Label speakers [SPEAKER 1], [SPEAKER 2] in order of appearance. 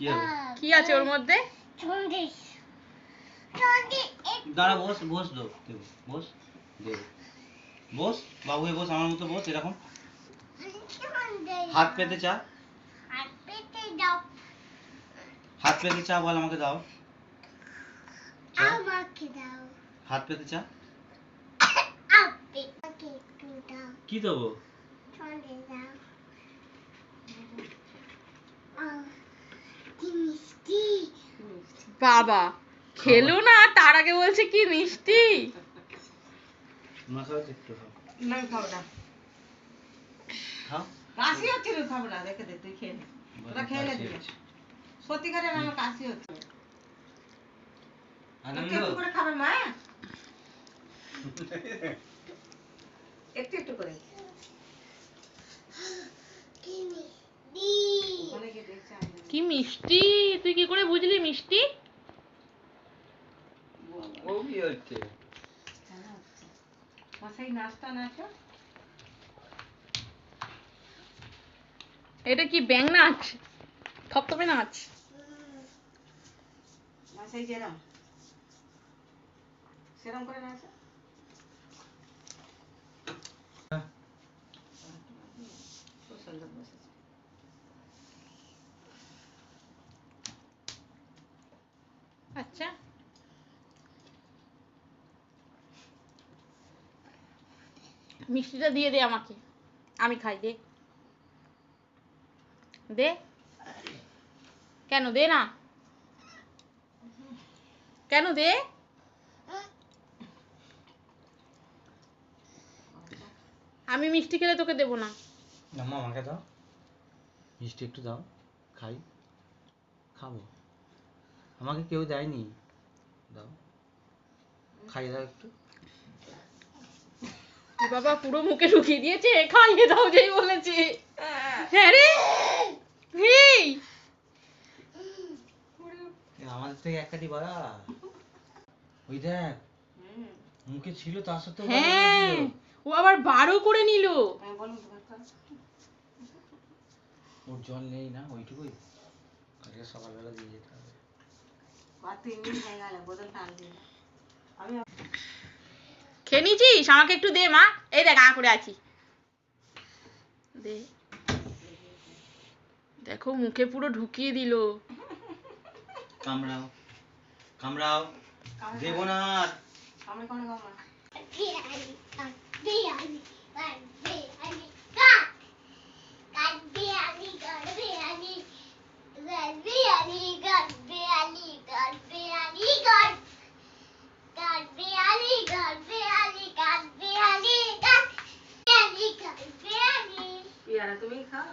[SPEAKER 1] কি হবে?
[SPEAKER 2] কি আছে ওর মধ্যে?
[SPEAKER 1] দাঁড়া বস বস দো বস দেবো বস বাবু বস আমার মতো বস এরকম। হাত পেতে চা।
[SPEAKER 3] হাত পেতে দাও।
[SPEAKER 1] হাত পেতে চা বল আমাকে দাও।
[SPEAKER 3] আমাকে দাও।
[SPEAKER 1] হাত পেতে চা। কি দেবো
[SPEAKER 3] চন্ডিস দাও আহ, কি মিষ্টি
[SPEAKER 2] বাবা খেলো না তার আগে বলছে কি মিষ্টি?
[SPEAKER 1] তোমরা খাও তো একটু খাও।
[SPEAKER 4] না আমি খাব না।
[SPEAKER 1] খাও?
[SPEAKER 4] কাশি হচ্ছে তুই খাব না রেখে দে তুই খেয়ে নে। ওটা খেয়ে নে
[SPEAKER 1] কাশি
[SPEAKER 4] তুই।
[SPEAKER 1] হচ্ছে।
[SPEAKER 4] সত্যিকারের আমার কাশি হচ্ছে। একটু একটু করে খাবে মা? একটু একটু করে।
[SPEAKER 3] কি মিষ্টি
[SPEAKER 4] অনেকে দেখছে আমি
[SPEAKER 2] কি মিষ্টি? তুই কি করে বুঝলি মিষ্টি?
[SPEAKER 1] ও কি হচ্ছে?
[SPEAKER 4] মাসাই নাচটা নাচো।
[SPEAKER 2] এটা কি ব্যাং নাচ? থপথপে নাচ।
[SPEAKER 4] মাসাই যেরম। সেরম করে নাচো। খুব সুন্দর বসেছে
[SPEAKER 2] আচ্ছা। মিষ্টিটা দিয়ে দে আমাকে। আমি খাই, দে। দে। কেন, দে না। কেন, দে। আমি মিষ্টি খেলে তোকে দেবো না।
[SPEAKER 1] আম্মা, আমাকে দাও। মিষ্টি একটু দাও, খাই। খাব। আমাকে কেউ দেয়নি। দাও। খাই দাও একটু।
[SPEAKER 2] বাবা পুরো মুখে ঢুকিয়ে দিয়েছে? খাইয়ে দাও যেই বলেছে। হ্যাঁ রে।
[SPEAKER 1] এ, আমাদের থেকে ওই দেখ মুখে ছিল তার সত্ত্বেও
[SPEAKER 2] হ্যাঁ। ও আবার বারো করে নিল।
[SPEAKER 4] কথা।
[SPEAKER 1] ওর জল নেই না ওইটুকুই। কালকে সকালবেলা দিয়ে যেতে হবে।
[SPEAKER 4] আর তিন দিন হয়ে গেল বোতলটা আনবি না। আমি
[SPEAKER 2] নিয়েছিস? আমাকে একটু দে মা। এই দেখ আ করে আছি। দে। দেখো মুখে পুরো ঢুকিয়ে দিল।
[SPEAKER 1] কামড়াও। কামড়াও। দেবো না আর।
[SPEAKER 4] আমি কোনো খাব পিয়ারা তুমি খাও।